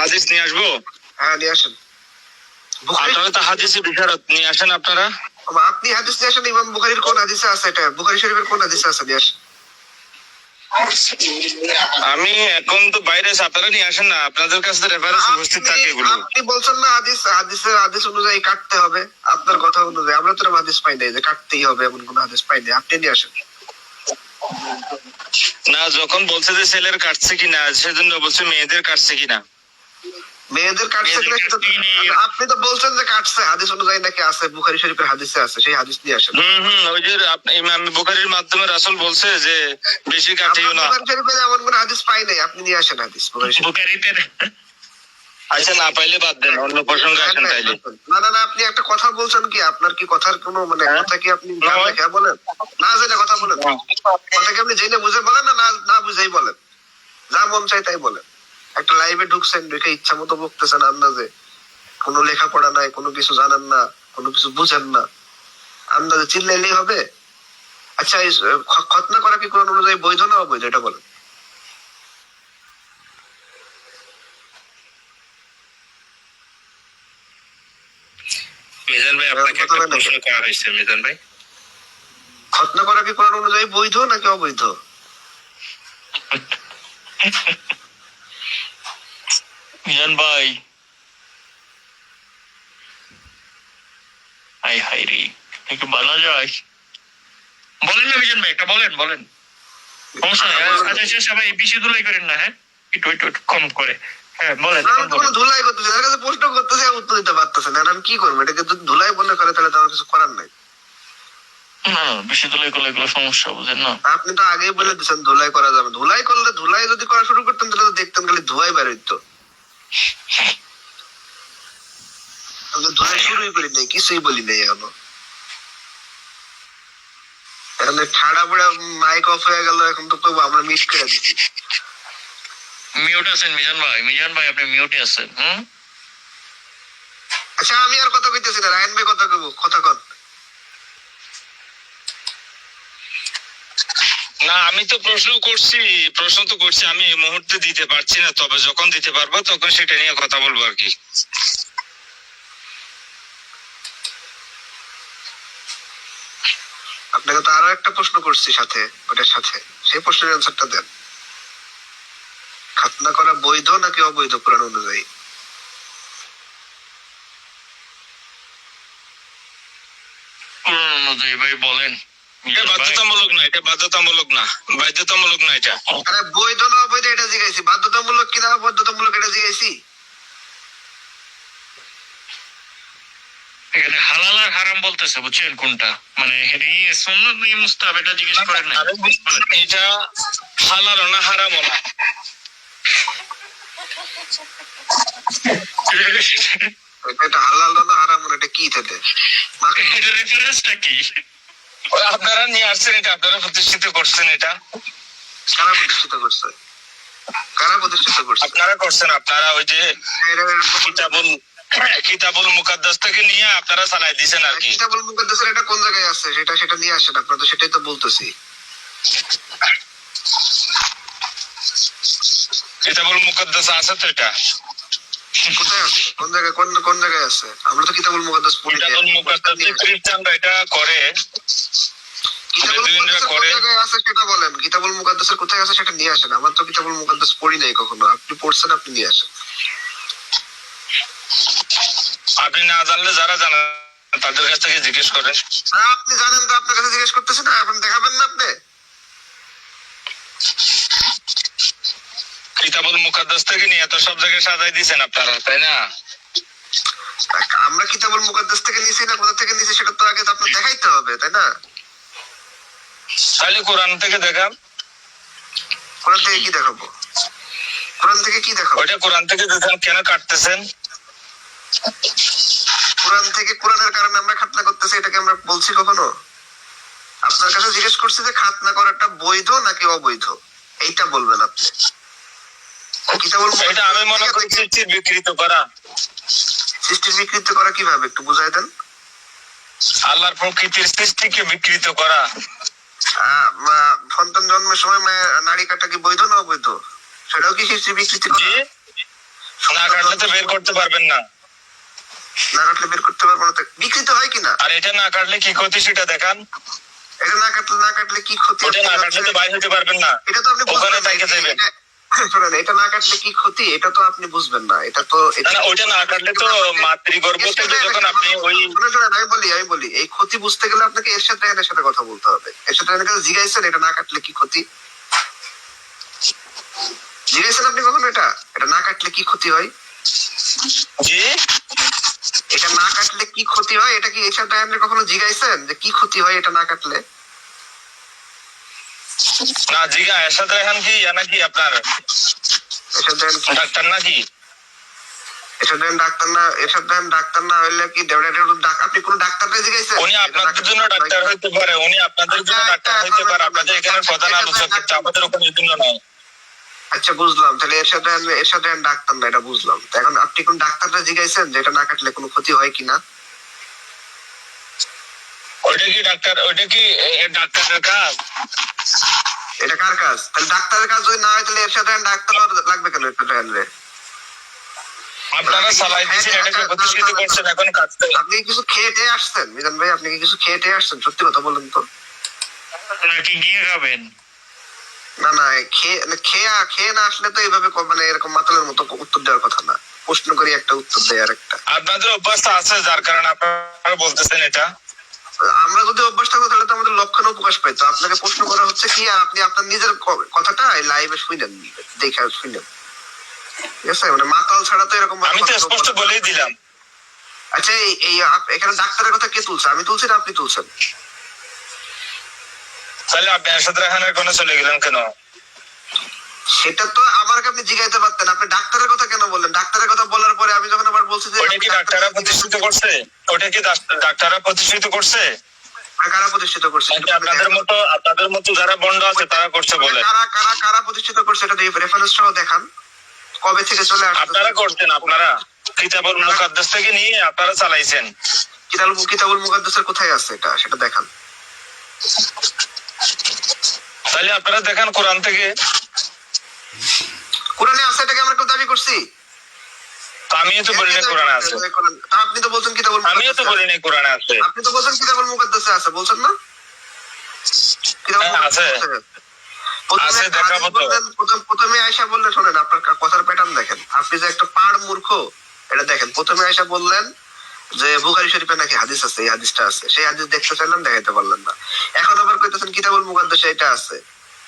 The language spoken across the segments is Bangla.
হাদিস নিয়ে আসব? হ্যাঁ নিয়ে আসেন। আপনারা তো হাদিসে বিশারত নিয়ে আসেন আপনারা? আপনি হাদিস নিয়ে আসেন ইমাম বুখারীর কোন হাদিসে আছে এটা? বুখারী শরীফের কোন হাদিসে আছে? নিয়ে আসেন। আমি এখন তো বাইরে আপনারা নিয়ে আসেন না। আপনাদের কাছে রেফারেন্স উপস্থিত থাকে এগুলো। আপনি বলছেন না হাদিস হাদিসের হাদিস অনুযায়ী কাটতে হবে। আপনার কথা অনুযায়ী। আমরা তো হাদিস পাই নাই যে কাটতেই হবে এমন কোন হাদিস পাই নাই। আপনি নিয়ে আসেন। না যখন বলছে যে ছেলের কাটছে কিনা সেজন্য বলছে মেয়েদের কাটছে কিনা। মেয়েদের কাটছে তো- আপনি তো বলছেন যে কাটছে হাদিস অনুযায়ী নাকি আছে বুখারী শরীফের হাদিসে আছে সেই হাদিস নিয়ে আসেন। হম হম ওই যে আপনি ইমাম বুখারীর মাধ্যমে রাসূল বলছে যে বেশি কাটিও না। বুখারী শরীফে এমন কোন হাদিস পাই নাই আপনি নিয়ে আসেন হাদিস আচ্ছা না পাইলে বাদ দেন অন্য প্রসঙ্গে আসেন তাইলে। না না না আপনি একটা কথা বলছেন কি? আপনার কি কথার কোনো মানে হ্যাঁ? কথা কি আপনি না বলেন? না জেনে কথা বলেন। কথা কি আপনি জেনে বুঝে বলেন না না- না বুঝেই বলেন? যা মন চাই তাই বলেন। একটা লাইভে ঢুকছেন ঢুকে ইচ্ছা মতো বকতেছেন আন্দাজে। কোনো লেখাপড়া নাই কোনো কিছু জানেন না কোনো কিছু বুঝেন না। আন্দাজে চিল্লাইলেই হবে। আচ্ছা এই খতনা করা কি কোন অনুযায়ী বৈধ না অবৈধ? এটা বলেন। মিজান ভাই আপনাকে একটা প্রশ্ন করা হয়েছে মিজান ভাই। খতনা করা কি কোন অনুযায়ী বৈধ নাকি অবৈধ? মিজান ভাই হাই হাই রে একটু বলা যায় বলেন না মিজান ভাই একটা বলেন বলেন সমস্যা নেই আচ্ছা আচ্ছা সবাই বেশি দুলাই করেন না হ্যাঁ একটু একটু কম করে হ্যাঁ বলেন আমি এখন ধুলাই করতেছি তার কাছে প্রশ্ন করতেছি উত্তর দিতে পারতেছে না আমি কি করব এটাকে যদি ধুলাই করে তাহলে কিছু করার নাই না বেশি দুলাই করলে এগুলো সমস্যা বুঝেন না আপনি তো আগেই বলে দিচ্ছেন ধুলাই করা যাবে ধুলাই করলে ধুলাই যদি করা শুরু করতেন তাহলে দেখতেন খালি ধোয়াই বের হইতো আমি শুরুই করি নাই কিছুই বলি নাই এখনও। এখানে ঠাড়া পড়া মাইক অফ হয়ে গেল এখন তো আমরা মিস করে মিউট আছেন মিজান ভাই? মিজান ভাই আপনি মিউটে আছেন হুম? আচ্ছা আমি আর কথা কইতেছি না রায়ন ভাই কথা কইব কথা কন। না আমি তো প্রশ্ন করছি প্রশ্ন তো করছি আমি এই মুহূর্তে দিতে পারছি না তবে যখন দিতে পারব তখন সেটা নিয়ে কথা বলব আর কি। আপনাকে তো আরও একটা প্রশ্ন করছি সাথে ওটার সাথে। সেই প্রশ্নের অ্যান্সারটা দেন। খাতনা করা বৈধ নাকি অবৈধ কোরআন অনুযায়ী? অনুযায়ী ভাই বলেন। এটা বাধ্যতামূলক না এটা বাধ্যতামূলক না বাধ্যতামূলক না এটা। আরে বৈধ না অবৈধ এটা জিজ্ঞাসি বাধ্যতামূলক কিনা বাধ্যতামূলক এটা জিজ্ঞাসি? এখানে হালাল আর হারাম বলতেছে বুঝছেন কোনটা? মানে সুন্নত নিয়ে মুস্তাহাব এটা জিজ্ঞেস করেন না এটা হালাল হারাম না? এটা হালাল না হারাম না এটা কি এটা রেফারেন্সটা কি? আপনারা নিয়ে আসছেন এটা আপনারা প্রতিষ্ঠিত করছেন এটা। কারা প্রতিষ্ঠিত করছে? কারা প্রতিষ্ঠিত করছে? আপনারা করছেন আপনারা ওই যে কিতাবুল কিতাবুল মুকাদ্দাস থেকে নিয়ে আপনারা চালাই দিছেন আর কি। কিতাবুল মুকাদ্দাসের এটা কোন জায়গায় আছে? সেটা সেটা নিয়ে আসেন আপনারা তো সেটাই তো বলতেছি। কিতাবুল মুকাদ্দাস আছে তো এটা? কোথায় আছে? কোন জায়গায় কোন কোন জায়গায় আছে? আমরা তো কিতাবুল মুকাদ্দাস পড়ি। কিতাবুল মুকাদ্দাসে খ্রিস্টানরা এটা করে। সেটা বলেন। কিতাবুল মুকাদ্দাসের কোথায় আছে সেটা নিয়ে আসেন। আমার তো কিতাবুল মুকাদ্দাস পড়ি নাই কখনো। আপনি পড়ছেন আপনি নিয়ে আসেন। আপনি না জানলে যারা জানেন তাদের কাছ থেকে জিজ্ঞেস করেন। না, আপনি জানেন তো আপনার কাছে জিজ্ঞেস করতেছি না। এখন দেখাবেন না আপনি? কিতাবুল মুকাদ্দাস থেকে নিয়ে সব জায়গায় সাজাই দিছেন আপনারা তাই না? আমরা কিতাবুল মুকাদ্দাস থেকে নিয়েছি না কোথা থেকে নিয়েছি সেটা তো আগে তো আপনার দেখাইতে হবে তাই না? তাহলে কোরআন থেকে দেখান। কোরআন থেকে কি দেখাবো? কোরআন থেকে কি দেখাবো? ওইটা কোরআন থেকে দেখান কেন কাটতেছেন? কোরআন থেকে কোরআনের কারণে আমরা খাতনা করতেছি এটাকে আমরা বলছি কখনো? আপনার কাছে জিজ্ঞেস করছি যে খাতনা করাটা বৈধ নাকি অবৈধ? এইটা বলবেন আপনি। এটা আমি মনে করি সৃষ্টির বিকৃত করা। সৃষ্টি বিকৃত করা কীভাবে? একটু বুঝাই দেন। আল্লাহর প্রকৃতির সৃষ্টিকে বিকৃত করা। সন্তান জন্মের সময় নারী কাটা কি বৈধ না অবৈধ? সেটাও কি শিশু বিকৃতি না কাটলে তো বের করতে পারবেন না। না কাটলে বের করতে পারব না তো। বিকৃত হয় কিনা আর এটা না কাটলে কি ক্ষতি সেটা দেখান। এটা না কাটলে না কাটলে কি ক্ষতি? এটা না কাটলে তো বাইরে হতে পারবেন না। এটা তো আপনি ওখানে। থেকে দেবেন। এটা- শোনেন এটা না কাটলে কি ক্ষতি? এটা তো আপনি বুঝবেন না। এটা তো না না ওইটা না কাটলে তো মাতৃগর্ভ থেকে যখন আপনি ওই শোনেন, শোনেন, আমি বলি আমি বলি এই ক্ষতি বুঝতে গেলে আপনাকে এরশাদ রায়হানের সাথে কথা বলতে হবে। এরশাদ রায়হানের কাছে জিজ্ঞাসেন এটা না কাটলে কি ক্ষতি? জিজ্ঞাসেন আপনি কখনো এটা? এটা না কাটলে কি ক্ষতি হয়? এটা না কাটলে কি ক্ষতি হয়? এটা কি এরশাদ রায়হানের কখনো জিজ্ঞাসেন যে কি ক্ষতি হয় এটা না কাটলে? না জিগা এরশাদ রেহান কি? ইয়া নাকি আপনার? ডাক্তার নাকি? ডাক্তার না এরশাদ রায়হান ডাক্তার না হইলে কি আপনি কোন ডাক্তারকে জিজ্ঞাসেন উনি আপনাদের জন্য ডাক্তার হইতে পারে উনি আপনাদের জন্য ডাক্তার হইতে পারে আপনাদের এখানে প্রধান আলোচক কিন্তু আমাদের ওখানে এই জন্য নয়। আচ্ছা বুঝলাম তাহলে এরশাদ রায়হান এরশাদ রায়হান ডাক্তার না এটা বুঝলাম। এখন আপনি কোন ডাক্তারটা জিজ্ঞাসেন যে এটা না কাটলে কোনো ক্ষতি হয় কিনা ওইটা কি ডাক্তার ওইটা কি ডাক্তারের কাজ? এটা কার কাজ? তাহলে ডাক্তারের কাজ যদি না হয় তাহলে এরশাদ রায়হান ডাক্তার লাগবে কেন এরশাদ রায়হান আপনারা সালাই দিচ্ছেন এটাকে প্রতিষ্ঠিত করছেন এখন কাজ আপনি কিছু খেয়ে আসছেন মিজান ভাই আপনি কি কিছু খেয়ে আসছেন? সত্যি কথা বলেন তো। নাকি গিয়ে খাবেন না না খেয়ে খেয়ে খেয়ে না আসলে তো এইভাবে মানে এরকম মাতালের মতো উত্তর দেওয়ার কথা না। প্রশ্ন করি একটা উত্তর দেয় আর একটা আপনাদের অভ্যাসটা আছে যার কারণে আপনারা বলতেছেন এটা। আমরা যদি অভ্যাস থাকতো তাহলে তো আমাদের লক্ষণ প্রকাশ পাইতো আপনাকে প্রশ্ন করা হচ্ছে কি আর আপনি আপনার নিজের কথাটা লাইভে শুনেন দেখে শুনেন। ঠিক আছে? মানে মাতাল ছাড়া তো এরকম আমি তো স্পষ্ট বলেই দিলাম। আচ্ছা এই এই এখানে ডাক্তারের কথা কে তুলছে? আমি তুলছি না আপনি তুলছেন? তাহলে আপনি আসাদ রাহানের কোনে চলে গেলেন কেন? সেটা তো আমাকে আপনি জিজ্ঞাসা পারতেন। আপনি ডাক্তারের কথা কেন বললেন? ডাক্তারের কথা বলার পরে আমি যখন আবার বলছি যে ওটা কি ডাক্তাররা প্রতিষ্ঠিত করছে? ওটা কি ডাক্তাররা প্রতিষ্ঠিত করছে? কারা প্রতিষ্ঠিত করছে? আপনাদের মতো আপনাদের মতো যারা আছে তারা করছে বলে? কারা কারা কারা প্রতিষ্ঠিত করছে এটা রেফারেন্স সহ দেখান। কবে থেকে চলে আসছে? আপনারা করছেন আপনারা। কিতাবুল মুকাদ্দাস থেকে নিয়ে আপনারা চালাইছেন। কিতাবুল কিতাবুল মুকাদ্দাসের কোথায় আছে এটা? সেটা দেখান। তাহলে আপনারা দেখেন কোরআন থেকে কোরআনে আছে এটাকে আমরা কেউ দাবি করছি? আমিও তো বলিনি কোরআনে আছে। আপনি তো বলছেন কিতাবুল আমিও তো মুকাদ্দাসে বলিনি কোরআনে আছে। আছে। আপনি তো বলছেন কিতাবুল মুকাদ্দাসে আছে বলছেন না? হ্যাঁ, আছে। প্রথমে আছে, দেখাবো তো। বললেন, প্রথমে আয়সা বললেন শোনেন আপনার কথার প্যাটার্ন দেখেন। আপনি যে একটা পাড় মূর্খ এটা দেখেন। প্রথমে আয়সা বললেন যে বুখারি শরীফে নাকি হাদিস আছে এই হাদিসটা আছে। সেই হাদিস দেখতে চাইলাম দেখাইতে পারলেন না। এখন আবার কইতেছেন কিতাবুল মুকাদ্দাসে এটা আছে।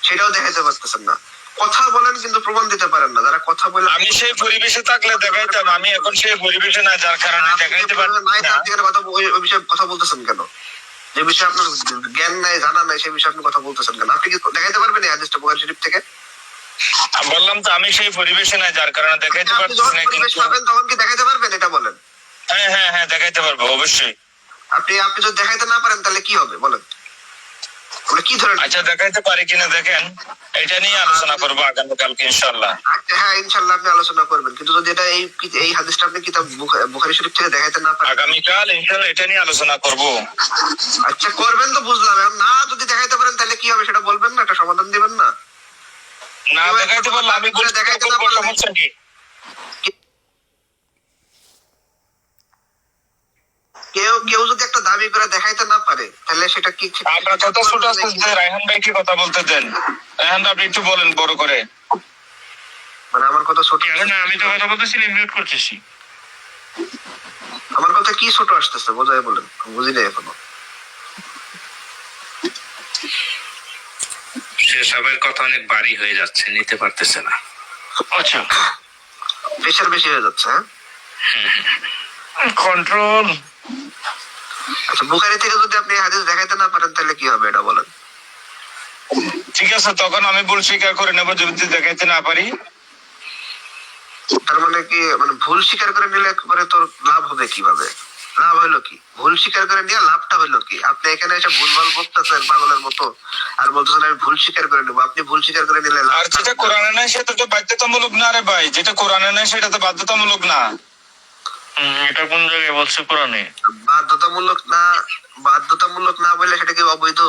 সেটাও দেখাইতে পারতেছেন না। কথা বলেন কিন্তু প্রমাণ দিতে পারেন না। যারা কথা বলে আমি সেই পরিবেশে থাকলে দেখাইতাম আমি এখন সেই পরিবেশে না যার কারণে দেখাইতে নাই না। কথা ওই বিষয়ে কথা বলতেছেন কেন? যে বিষয়ে আপনার জ্ঞান নাই জানা নাই সেই বিষয়ে আপনি কথা বলতেছেন কেন? আপনি কি দেখাইতে পারবেন এই হাদিসটা বুখারী শরীফ থেকে? বললাম তো আমি সেই পরিবেশে না যার কারণে দেখাইতে পারছি না কিন্তু পাবেন তখন কি দেখাইতে পারবেন এটা বলেন? হ্যাঁ হ্যাঁ হ্যাঁ দেখাইতে পারব অবশ্যই। আপনি আপনি যদি দেখাইতে না পারেন তাহলে কি হবে? বলেন। কি ধরেন আচ্ছা দেখাইতে পারি কিনা দেখেন। এটা নিয়ে আলোচনা করব আগামীকালকে ইনশাল্লাহ। হ্যাঁ ইনশাল্লাহ আপনি আলোচনা করবেন। কিন্তু যদি এটা এই এই হাদিসটা আপনি কিতাব বুখা- বুখারী শরীফ থেকে দেখাইতে না পারেন। আগামীকাল ইনশাল্লাহ এটা নিয়ে আলোচনা করব। আচ্ছা করবেন তো বুঝলাম। না যদি দেখাইতে পারেন তাহলে কি হবে? সেটা বলবেন না? একটা সমাধান দিবেন না? না দেখাইতে পারলে আমি বলছি দেখাইতে না সমস্যা কি? কেউ কেউ যদি একটা দাবি করে দেখাইতে না পারে তাহলে সেটা কি আপনার কথা ছোট আছে যে রায়হান ভাই কি কথা বলতে দেন। রায়হান ভাই, আপনি একটু বলেন বড় করে। মানে আমার কথা ছোট এখন আমি তো কথা বলতেছি মিউট করতেছি। আমার কথা কি ছোট আসতেছে বোঝাই বলেন। বুঝি নাই এখনও। সে সবের কথা অনেক বাড়ি হয়ে যাচ্ছে নিতে পারতেছে না। আচ্ছা। প্রেশার বেশি হয়ে যাচ্ছে হ্যাঁ? কন্ট্রোল আচ্ছা বুখারি থেকে যদি আপনি হাদিস দেখাইতে না পারেন তাহলে কি হবে এটা বলেন? ঠিক আছে তখন আমি ভুল স্বীকার করে নেব যদি দেখাইতে না পারি। তার মানে কি মানে ভুল স্বীকার করে নিলে একবারে তোর লাভ হবে কীভাবে? লাভ কি? ভুল স্বীকার করে নিয়ে লাভটা কি? আপনি এখানে এসে ভুলভাল বকতেছেন পাগলের মতো আর বলতেছেন আমি ভুল স্বীকার করে নেব। আপনি ভুল স্বীকার করে নিলে আর যেটা কোরআনে নাই সেটা তো বাধ্যতামূলক না রে ভাই। যেটা কোরআনে নাই সেটা তো বাধ্যতামূলক না। এটা কোন জায়গায় বলছে? কোরআনে। বাধ্যতামূলক না বাধ্যতামূলক না বলে সেটা কি অবৈধ?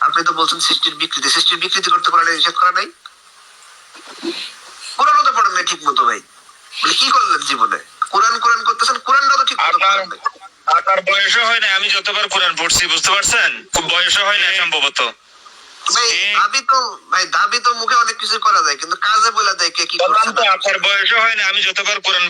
আপনি তো বলছেন সৃষ্টির বিকৃতি। সৃষ্টির বিকৃতি করতে কোরআনে নিষেধ করা নাই? কোরআনও তো পড়েন নাই ঠিক মতো ভাই। মানে কি করলেন জীবনে? কোরআন কোরআন করতেছেন কোরআনটা তো ঠিক মতো। আপনার বয়সও হয় না আমি যতবার কোরআন পড়ছি বুঝতে পারছেন? খুব বয়সও হয় না সম্ভবত। ভাই দাবি তো ভাই দাবি তো মুখে অনেক কিছু করা যায় কিন্তু কাজে বলে দেয় কে কি তো না। আপনার বয়সও হয় না আমি যতবার কোরআন